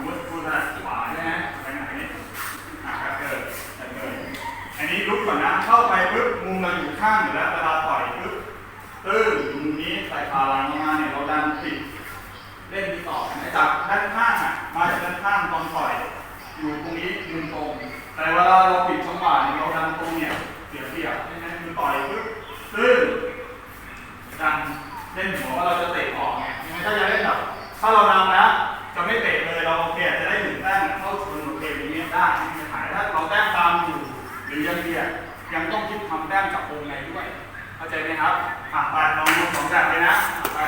พูดพูดละขวาใช่ไหมไปไหนอะกระเกิดกะเกิดอันนี้ลุกก่อนนะ เข้าไปปึ๊บมุมเราอยู่ข้างอยู่แล้วเวลาปล่อยปึ๊บตื้นมุมนี้ใส่พาลังมาเนี่ยเราดันติดเล่นที่ต่อจากด้านข้างอะมาจากด้านข้างตอนปล่อยอยู่ตรงนี้มุมตรงแต่เวลาเราปิดช่องหวะเนี่ยเราดันตรงเนี่ยเสียเปรียบใช่ไหมมือล่อยปึ๊บตื้นดันเล่นหัวว่าเราจะเตะออกไงถ้าจะเล่นแบบถ้าเรานำแล้ว จะไม่เตะเลยเราโอเคจะได้หนึ่งแต้มเข้าชนโอเคอย่างเงี้ยได้ไม่มีปัญหาถ้าเราแต้มตามอยู่หรือยังเดียยังต้องคิดทำแต้มจากวงในด้วย เข้าใจไหมครับอะไปลองดูสองแบบเลยนะไป